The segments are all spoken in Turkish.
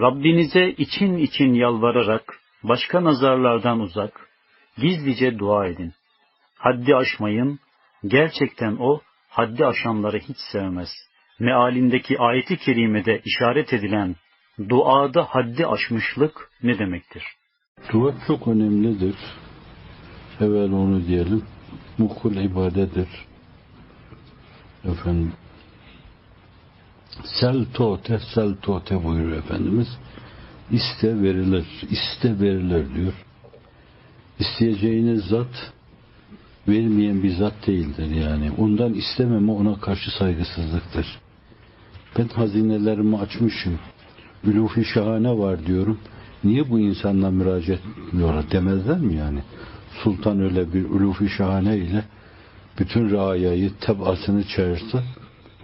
Rabbinize için için yalvararak başka nazarlardan uzak, gizlice dua edin. Haddi aşmayın, gerçekten o haddi aşanları hiç sevmez. Mealindeki ayeti kerimede işaret edilen duada haddi aşmışlık ne demektir? Dua çok önemlidir. Evvel onu diyelim. Muhul ibadedir. Efendim sel tote sel buyuruyor Efendimiz. İste verilir, iste verilir diyor. İsteyeceğiniz zat vermeyen bir zat değildir yani. Ondan istememe ona karşı saygısızlıktır. Ben hazinelerimi açmışım. Ülufi şahane var diyorum. Niye bu insanla müracaat etmiyorlar demezler mi yani? Sultan öyle bir ülufi şahane ile bütün raayayı, tebasını çağırsa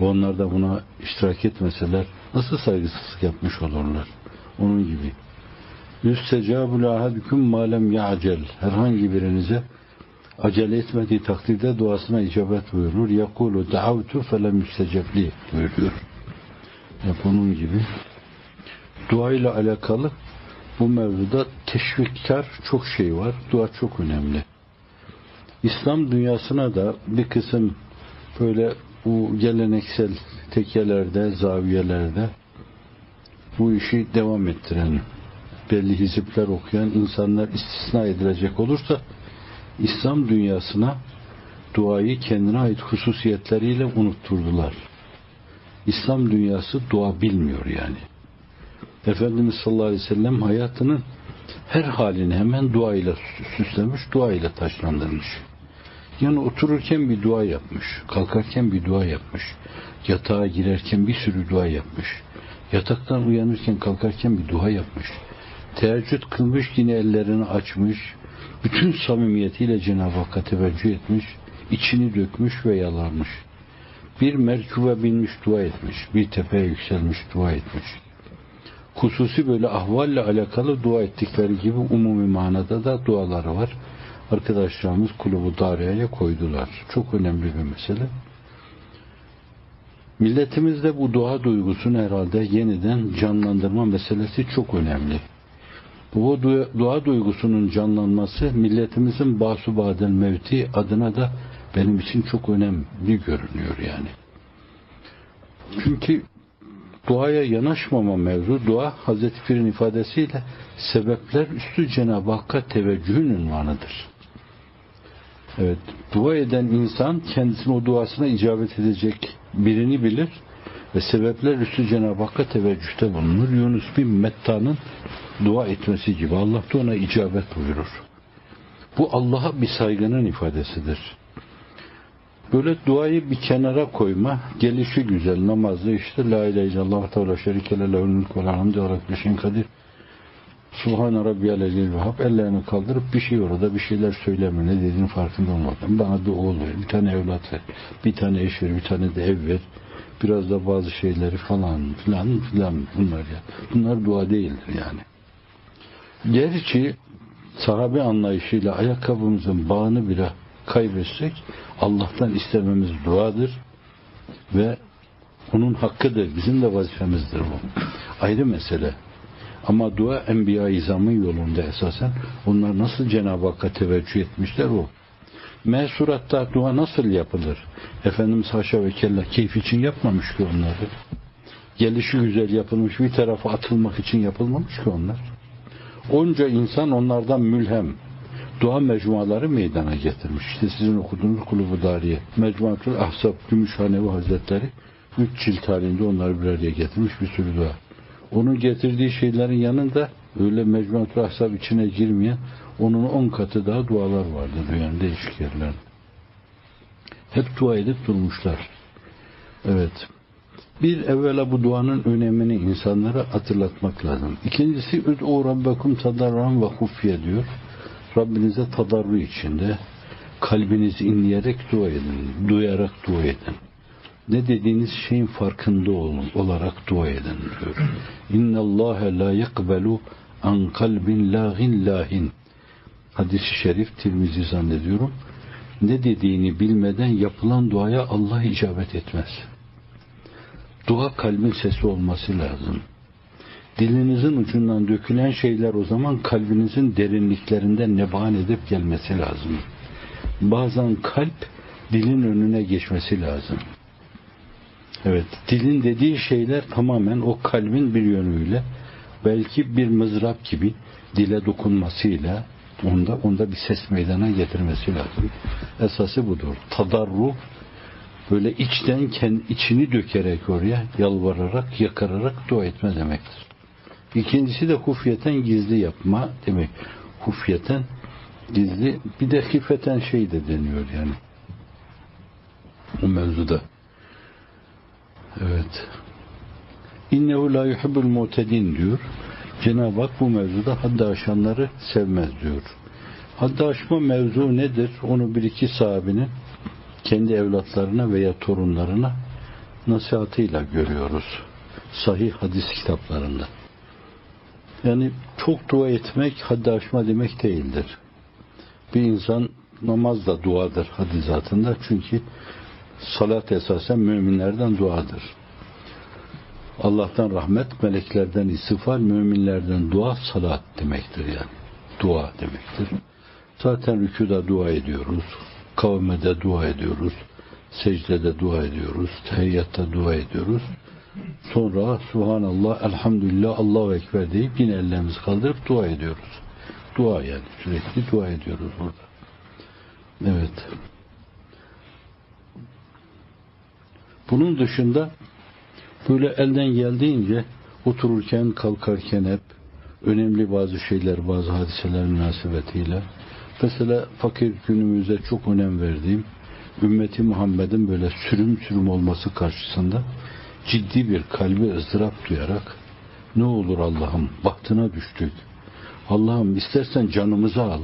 onlar da buna iştirak etmeseler nasıl saygısızlık yapmış olurlar? Onun gibi. Yüstecabul ahadüküm malem ya'cel. Herhangi birinize acele etmediği takdirde duasına icabet buyurur. Yakulu da'avtu felem yüstecebli buyuruyor. Ya bunun gibi. Dua ile alakalı bu mevzuda teşvikkar çok şey var. Dua çok önemli. İslam dünyasına da bir kısım böyle bu geleneksel tekelerde, zaviyelerde bu işi devam ettiren belli hizipler okuyan insanlar istisna edilecek olursa İslam dünyasına duayı kendine ait hususiyetleriyle unutturdular. İslam dünyası dua bilmiyor yani. Efendimiz sallallahu aleyhi ve sellem hayatının her halini hemen duayla süslemiş, duayla taşlandırmış. Yani otururken bir dua yapmış, kalkarken bir dua yapmış, yatağa girerken bir sürü dua yapmış, yataktan uyanırken kalkarken bir dua yapmış, teheccüd kılmış yine ellerini açmış, bütün samimiyetiyle Cenab-ı Hakk'a teveccüh etmiş, içini dökmüş ve yalanmış. Bir merkube binmiş dua etmiş, bir tepeye yükselmiş dua etmiş. Hususi böyle ahvalle alakalı dua ettikleri gibi umumi manada da duaları var. Arkadaşlarımız kulubu dariyaya koydular. Çok önemli bir mesele. Milletimizde bu dua duygusunu herhalde yeniden canlandırma meselesi çok önemli. Bu dua duygusunun canlanması milletimizin basubadel mevti adına da benim için çok önemli görünüyor yani. Çünkü duaya yanaşmama mevzu, dua Hazreti Pir'in ifadesiyle sebepler üstü Cenab-ı Hakk'a teveccühün ünvanıdır. Evet, dua eden insan kendisine o duasına icabet edecek birini bilir ve sebepler üstü Cenab-ı Hakk'a teveccühte bulunur. Yunus bin Metta'nın dua etmesi gibi Allah da ona icabet buyurur. Bu Allah'a bir saygının ifadesidir. Böyle duayı bir kenara koyma, gelişi güzel, namazda işte La ilahe illallah teala şerikele lehul mulk ve bir şeyin kadir. Subhane Rabbiyal Ezel Vehhab ellerini kaldırıp bir şey orada bir şeyler söylemiyor. Ne dediğinin farkında olmadan. Bana da oğul ver, bir tane evlat ver, bir tane eş ver, bir tane de ev ver. Biraz da bazı şeyleri falan filan filan bunlar ya. Bunlar dua değildir yani. Gerçi sahabe anlayışıyla ayakkabımızın bağını bile kaybetsek Allah'tan istememiz duadır ve onun hakkıdır. Bizim de vazifemizdir bu. Ayrı mesele. Ama dua Enbiya-i yolunda esasen. Onlar nasıl Cenab-ı Hakk'a teveccüh etmişler o. Mesuratta dua nasıl yapılır? Efendimiz haşa ve kella keyif için yapmamış ki onları. Gelişi güzel yapılmış bir tarafa atılmak için yapılmamış ki onlar. Onca insan onlardan mülhem. Dua mecmuaları meydana getirmiş. İşte sizin okuduğunuz Kulubu Dariye. Mecmuatul Ahzab Gümüşhanevi Hazretleri üç cilt halinde onları bir araya getirmiş bir sürü dua. Onun getirdiği şeylerin yanında öyle mecmuatul ahsab içine girmeyen onun on katı daha dualar vardı dünyanın değişik yerler. Hep dua edip durmuşlar. Evet. Bir evvela bu duanın önemini insanlara hatırlatmak lazım. İkincisi Üd'u Rabbekum tadarran ve hufye diyor. Rabbinize tadarru içinde kalbinizi inleyerek dua edin, duyarak dua edin ne dediğiniz şeyin farkında olun, olarak dua edin diyor. İnna Allah la yakbelu an kalbin lagin lahin. Hadis-i şerif Tirmizi zannediyorum. Ne dediğini bilmeden yapılan duaya Allah icabet etmez. Dua kalbin sesi olması lazım. dilinizin ucundan dökülen şeyler o zaman kalbinizin derinliklerinden neban edip gelmesi lazım. Bazen kalp dilin önüne geçmesi lazım. Evet, dilin dediği şeyler tamamen o kalbin bir yönüyle belki bir mızrap gibi dile dokunmasıyla onda onda bir ses meydana getirmesi lazım. Esası budur. Tadarru böyle içten kendi içini dökerek oraya yalvararak, yakararak dua etme demektir. İkincisi de hufyeten gizli yapma demek. Hufyeten gizli bir de hifeten şey de deniyor yani. O mevzuda. Evet. İnnehu la yuhibbul mutedin diyor. Cenab-ı Hak bu mevzuda haddi aşanları sevmez diyor. Haddi aşma mevzu nedir? Onu bir iki sahabinin kendi evlatlarına veya torunlarına nasihatıyla görüyoruz. Sahih hadis kitaplarında. Yani çok dua etmek haddi aşma demek değildir. Bir insan namaz da duadır hadizatında çünkü salat esasen müminlerden duadır. Allah'tan rahmet, meleklerden istiğfar, müminlerden dua, salat demektir yani. Dua demektir. Zaten rükuda dua ediyoruz. Kavmede dua ediyoruz. Secdede dua ediyoruz. Tehiyyatta dua ediyoruz. Sonra Subhanallah, Elhamdülillah, Allahu Ekber deyip yine ellerimizi kaldırıp dua ediyoruz. Dua yani. Sürekli dua ediyoruz burada. Evet. Bunun dışında böyle elden geldiğince otururken, kalkarken hep önemli bazı şeyler, bazı hadiseler münasebetiyle mesela fakir günümüzde çok önem verdiğim ümmeti Muhammed'in böyle sürüm sürüm olması karşısında ciddi bir kalbi ızdırap duyarak ne olur Allah'ım bahtına düştük. Allah'ım istersen canımızı al.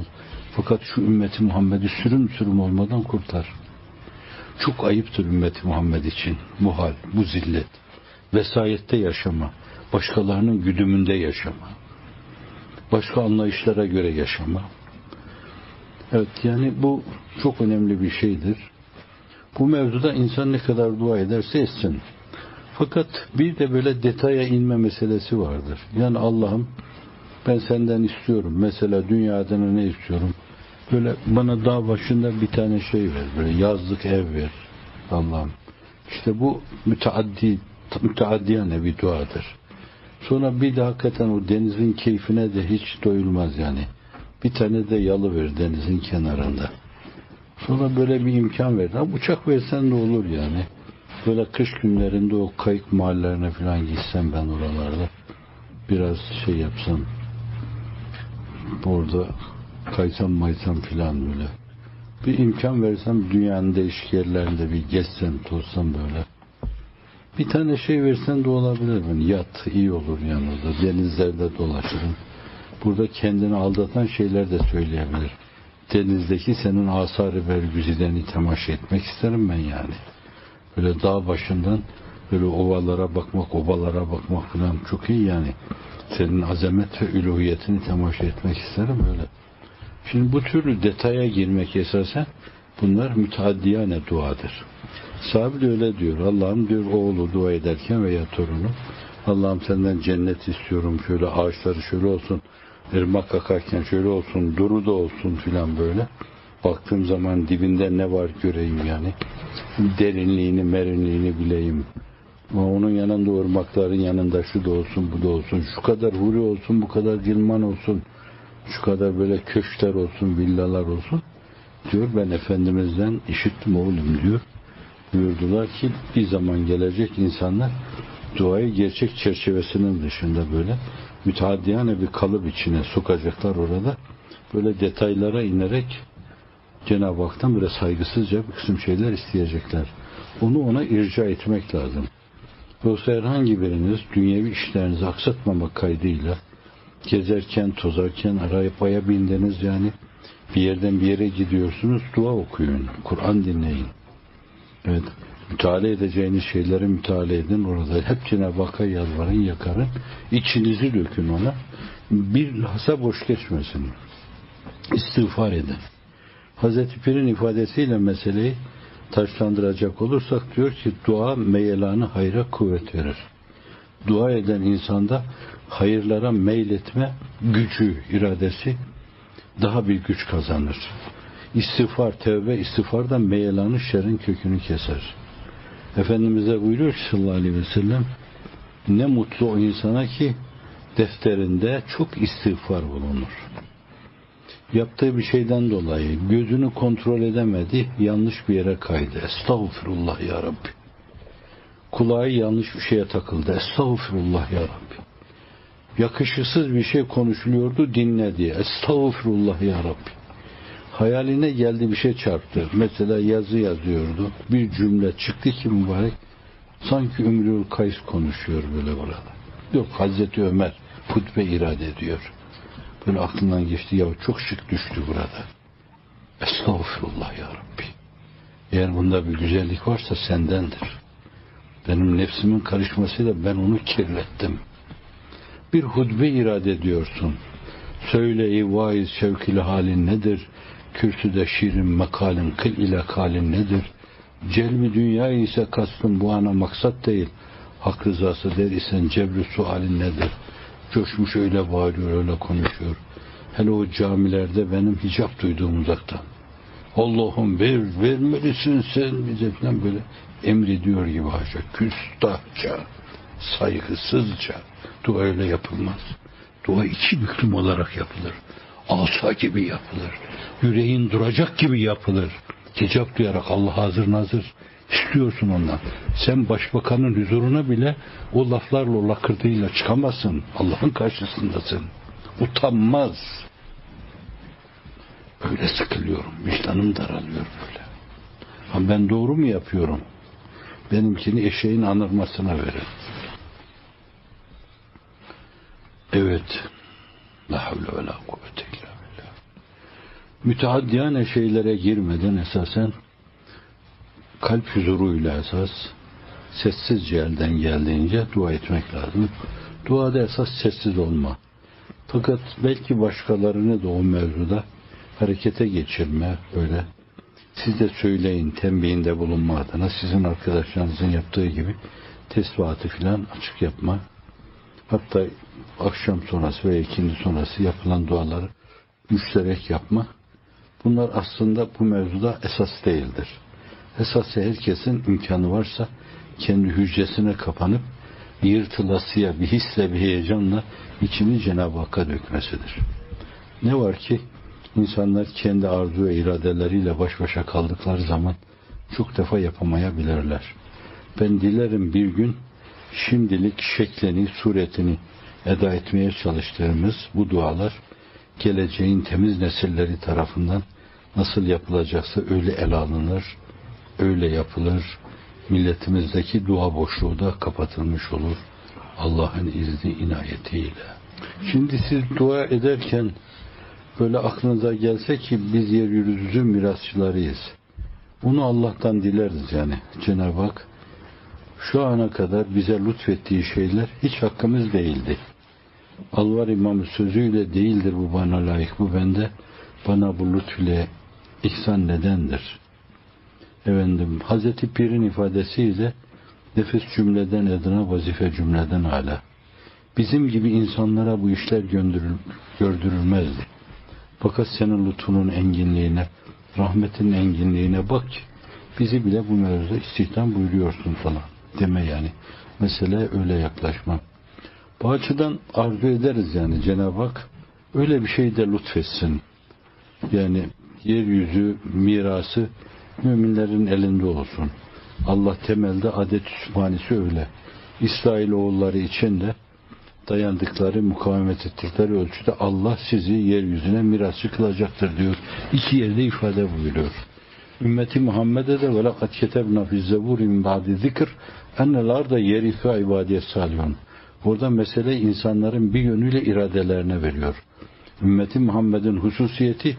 Fakat şu ümmeti Muhammed'i sürüm sürüm olmadan kurtar. Çok ayıptır ümmeti Muhammed için bu hal, bu zillet. Vesayette yaşama, başkalarının güdümünde yaşama, başka anlayışlara göre yaşama. Evet yani bu çok önemli bir şeydir. Bu mevzuda insan ne kadar dua ederse etsin. Fakat bir de böyle detaya inme meselesi vardır. Yani Allah'ım ben senden istiyorum. Mesela dünya adına ne istiyorum? Böyle bana dağ başında bir tane şey ver. Böyle yazlık ev ver. Allah'ım. İşte bu müteaddi, müteaddiyane bir duadır. Sonra bir de hakikaten o denizin keyfine de hiç doyulmaz yani. Bir tane de yalı ver denizin kenarında. Sonra böyle bir imkan ver. Ha, uçak versen de olur yani. Böyle kış günlerinde o kayık mahallelerine falan gitsem ben oralarda. Biraz şey yapsam. Orada kaysam maysam filan böyle. Bir imkan versem dünyanın değişik yerlerinde bir gezsem tozsam böyle. Bir tane şey versen de olabilir mi? Yat iyi olur yanında. Denizlerde dolaşırım. Burada kendini aldatan şeyler de söyleyebilir. Denizdeki senin asarı vergüzideni temaşa etmek isterim ben yani. Böyle dağ başından böyle ovalara bakmak, obalara bakmak falan çok iyi yani. Senin azamet ve üluhiyetini temaşa etmek isterim böyle. Şimdi bu türlü detaya girmek esasen bunlar müteaddiyane duadır. Sahabe de öyle diyor. Allah'ım diyor oğlu dua ederken veya torunu Allah'ım senden cennet istiyorum. Şöyle ağaçları şöyle olsun. ırmak akarken şöyle olsun. Duru da olsun filan böyle. Baktığım zaman dibinde ne var göreyim yani. Derinliğini, merinliğini bileyim. Onun yanında ırmakların yanında şu da olsun, bu da olsun. Şu kadar huri olsun, bu kadar gilman olsun. Şu kadar böyle köşkler olsun, villalar olsun. Diyor ben Efendimiz'den işittim oğlum diyor. Buyurdular ki bir zaman gelecek insanlar duayı gerçek çerçevesinin dışında böyle müteaddiyane bir kalıp içine sokacaklar orada. Böyle detaylara inerek Cenab-ı Hak'tan böyle saygısızca bir kısım şeyler isteyecekler. Onu ona irca etmek lazım. Yoksa herhangi biriniz dünyevi işlerinizi aksatmamak kaydıyla gezerken, tozarken, arabaya bindiniz yani bir yerden bir yere gidiyorsunuz, dua okuyun, Kur'an dinleyin. Evet, müteala edeceğiniz şeyleri müteala edin orada. Hep Cenab-ı Hakk'a yalvarın, yakarın. içinizi dökün ona. Bir lahza boş geçmesin. İstiğfar edin. Hazreti Pir'in ifadesiyle meseleyi taşlandıracak olursak diyor ki dua meyelanı hayra kuvvet verir. dua eden insanda hayırlara meyletme gücü, iradesi daha bir güç kazanır. İstiğfar, tevbe, istiğfardan meyelanı şerrin kökünü keser. Efendimiz'e buyuruyor ki sallallahu aleyhi ve sellem ne mutlu o insana ki defterinde çok istiğfar bulunur. Yaptığı bir şeyden dolayı gözünü kontrol edemedi, yanlış bir yere kaydı. Estağfurullah ya Rabbi. Kulağı yanlış bir şeye takıldı. Estağfurullah ya Rabbi. Yakışıksız bir şey konuşuluyordu dinle diye. Estağfurullah ya Rabbi. Hayaline geldi bir şey çarptı. Mesela yazı yazıyordu. Bir cümle çıktı ki mübarek sanki Ümrül Kays konuşuyor böyle burada. Yok Hazreti Ömer hutbe irade ediyor. Böyle aklından geçti ya çok şık düştü burada. Estağfurullah ya Rabbi. Eğer bunda bir güzellik varsa sendendir. Benim nefsimin karışmasıyla ben onu kirlettim. Bir hutbe irade ediyorsun. Söyle vaiz şevkili halin nedir? Kürsüde şirin mekalin kıl ile kalin nedir? Celmi dünya ise kastın bu ana maksat değil. Hak rızası der isen cebri sualin nedir? Coşmuş öyle bağırıyor öyle konuşuyor. Hele o camilerde benim hicap duyduğum uzaktan. Allah'ım ver, vermelisin sen bize falan böyle emrediyor gibi haşa. Küstahça, saygısızca dua öyle yapılmaz. Dua iki büklüm olarak yapılır. Asa gibi yapılır. Yüreğin duracak gibi yapılır. Hicap duyarak Allah hazır nazır istiyorsun ondan. Sen başbakanın huzuruna bile o laflarla o lakırdıyla çıkamazsın. Allah'ın karşısındasın. Utanmaz. Öyle sıkılıyorum. Vicdanım daralıyor böyle. Ha ben doğru mu yapıyorum? Benimkini eşeğin anırmasına verin. Evet. La havle ve la kuvvete illa billah. Müteaddiyane şeylere girmeden esasen kalp huzuruyla esas sessizce elden geldiğince dua etmek lazım. Duada esas sessiz olma. Fakat belki başkalarını da o mevzuda harekete geçirme böyle. Siz de söyleyin tembihinde bulunma adına sizin arkadaşlarınızın yaptığı gibi tesbihatı filan açık yapma. Hatta akşam sonrası veya ikindi sonrası yapılan duaları müşterek yapma. Bunlar aslında bu mevzuda esas değildir. Esas herkesin imkanı varsa kendi hücresine kapanıp yırtılasıya bir hisle bir heyecanla içini Cenab-ı Hakk'a dökmesidir. Ne var ki insanlar kendi arzu ve iradeleriyle baş başa kaldıkları zaman çok defa yapamayabilirler. Ben dilerim bir gün şimdilik şeklini, suretini eda etmeye çalıştığımız bu dualar geleceğin temiz nesilleri tarafından nasıl yapılacaksa öyle ele alınır, öyle yapılır. Milletimizdeki dua boşluğu da kapatılmış olur. Allah'ın izni inayetiyle. Şimdi siz dua ederken böyle aklınıza gelse ki biz yeryüzü mirasçılarıyız. Onu Allah'tan dileriz yani. Cenab-ı Hak şu ana kadar bize lütfettiği şeyler hiç hakkımız değildi. Alvar İmamı sözüyle değildir bu bana layık, bu bende, bana bu lütfüyle ihsan nedendir? Efendim, Hazreti Pir'in ifadesiyle nefis cümleden edine vazife cümleden hala. Bizim gibi insanlara bu işler gördürülmezdi. Fakat senin lütfunun enginliğine, rahmetin enginliğine bak bizi bile bu mevzuda istihdam buyuruyorsun falan deme yani. Mesele öyle yaklaşma. Bu açıdan arzu ederiz yani Cenab-ı Hak öyle bir şey de lütfetsin. Yani yeryüzü mirası müminlerin elinde olsun. Allah temelde adet sübhanesi öyle. İsrail oğulları için de dayandıkları, mukavemet ettikleri ölçüde Allah sizi yeryüzüne mirasçı kılacaktır diyor. İki yerde ifade buyuruyor Ümmeti Muhammed'e de وَلَقَدْ كَتَبْنَا فِي الزَّبُورِ مِنْ بَعْدِ ذِكْرِ اَنَّلَارْ da يَرِثُ ibadiyet salihun. Burada mesele insanların bir yönüyle iradelerine veriyor. Ümmeti Muhammed'in hususiyeti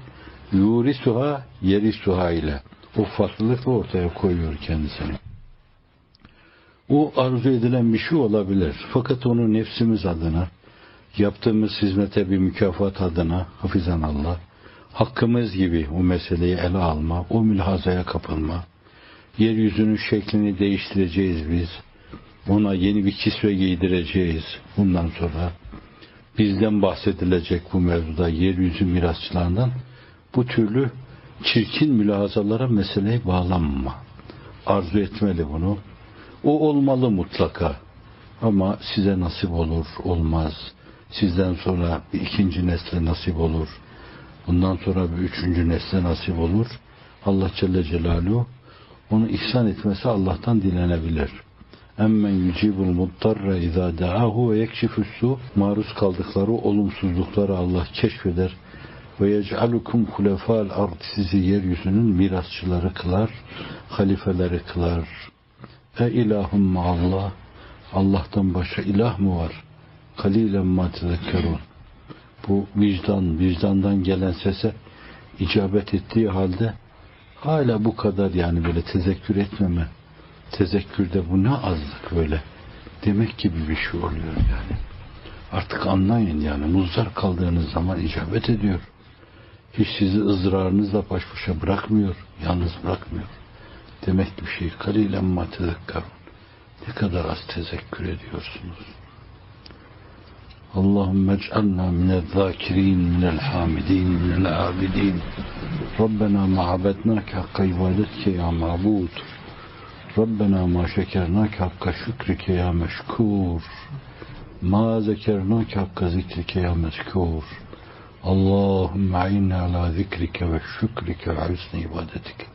yurisuha yerisuha ile o farklılıkla ortaya koyuyor kendisini. O arzu edilen bir şey olabilir. Fakat onu nefsimiz adına, yaptığımız hizmete bir mükafat adına hafizan Allah, hakkımız gibi o meseleyi ele alma, o mülhazaya kapılma, yeryüzünün şeklini değiştireceğiz biz, Ona yeni bir kisve giydireceğiz. Bundan sonra bizden bahsedilecek bu mevzuda yeryüzü mirasçılarından bu türlü çirkin mülahazalara meseleyi bağlanma. Arzu etmeli bunu. O olmalı mutlaka. Ama size nasip olur, olmaz. Sizden sonra bir ikinci nesle nasip olur. Bundan sonra bir üçüncü nesle nasip olur. Allah Celle Celaluhu onu ihsan etmesi Allah'tan dilenebilir. Emmen yücibul muttarra izâ da'ahu ve yekşifus su maruz kaldıkları olumsuzlukları Allah keşfeder ve yec'alukum hulefâl ard sizi yeryüzünün mirasçıları kılar, halifeleri kılar. E ilahum Allah Allah'tan başka ilah mı var? Kalilen ma tezekkerun. Bu vicdan, vicdandan gelen sese icabet ettiği halde hala bu kadar yani böyle tezekkür etmeme. Tezekkürde bu ne azlık böyle. Demek gibi bir şey oluyor yani. Artık anlayın yani muzdar kaldığınız zaman icabet ediyor. Hiç sizi ızrarınızla baş başa bırakmıyor, yalnız bırakmıyor. Demek bir şey kalilen ma. Ne kadar az tezekkür ediyorsunuz. اللهم اجعلنا من الذاكرين من الحامدين من العابدين. ربنا ما عبدناك حق عبادتك يا معبود. ربنا ما شكرناك حق شكرك يا مشكور. ما ذكرناك حق ذكرك يا مذكور. اللهم أعنا على ذكرك وشكرك وحسن عبادتك.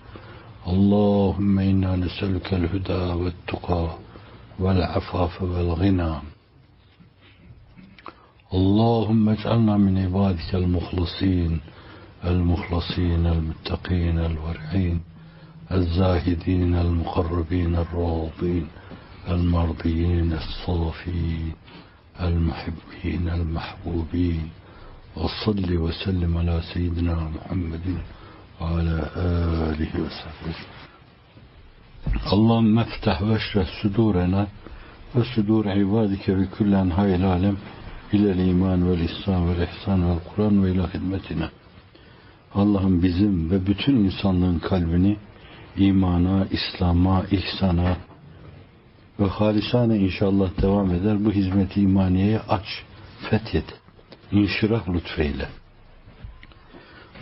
اللهم إنا نسألك الهدى والتقى والعفاف والغنى. اللهم اجعلنا من عبادك المخلصين المخلصين المتقين الورعين الزاهدين المقربين الراضين المرضيين الصافين المحبين المحبوبين. وصل وسلم على سيدنا محمد وعلى آله وصحبه. اللهم افتح واشرح صدورنا وصدور عبادك بكل أنحاء العالم. ilel iman vel ihsan vel ihsan vel Kur'an ve ila hizmetine. Allah'ım bizim ve bütün insanlığın kalbini imana, İslam'a, ihsana ve halisane inşallah devam eder. Bu hizmeti imaniyeye aç, fethet, inşirah lütfeyle.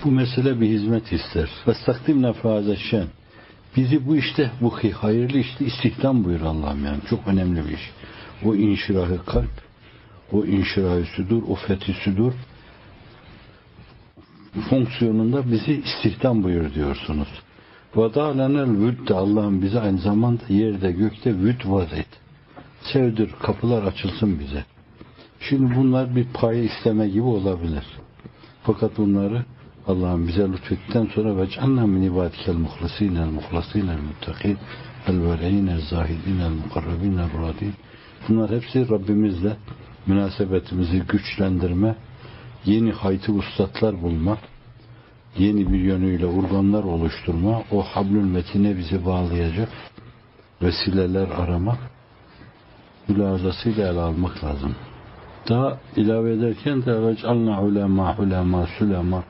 Bu mesele bir hizmet ister. Ve takdim nefazeşen. Bizi bu işte, bu hayırlı işte istihdam buyur Allah'ım yani. Çok önemli bir iş. O inşirahı kalp, o inşirahı südur, o fethi südur fonksiyonunda bizi istihdam buyur diyorsunuz. Vadalenel vüdde Allah'ım bize aynı zamanda yerde gökte vüd vaz et. Sevdir, kapılar açılsın bize. Şimdi bunlar bir payı isteme gibi olabilir. Fakat bunları Allah'ım bize lütfettikten sonra ve canna min ibadikel muhlasin el muhlasin el muttakin el verein el zahidin el mukarrabin el radin. Bunlar hepsi Rabbimizle münasebetimizi güçlendirme, yeni hayti ustatlar bulma, yeni bir yönüyle urganlar oluşturma, o hablül metine bizi bağlayacak vesileler aramak, mülazasıyla ele almak lazım. Daha ilave ederken de vec'alna ulema ulema sulema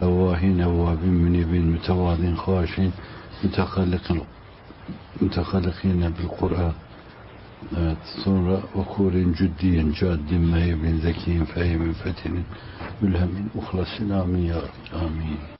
evvahin evvabin münibin mütevadin haşin mütekallikin mütekallikine bil Kur'an Evet, sonra okurin cüddiyen caddin mehibin zekiyin fehimin fetinin mülhemin uhlasin amin ya Rabbi. Amin.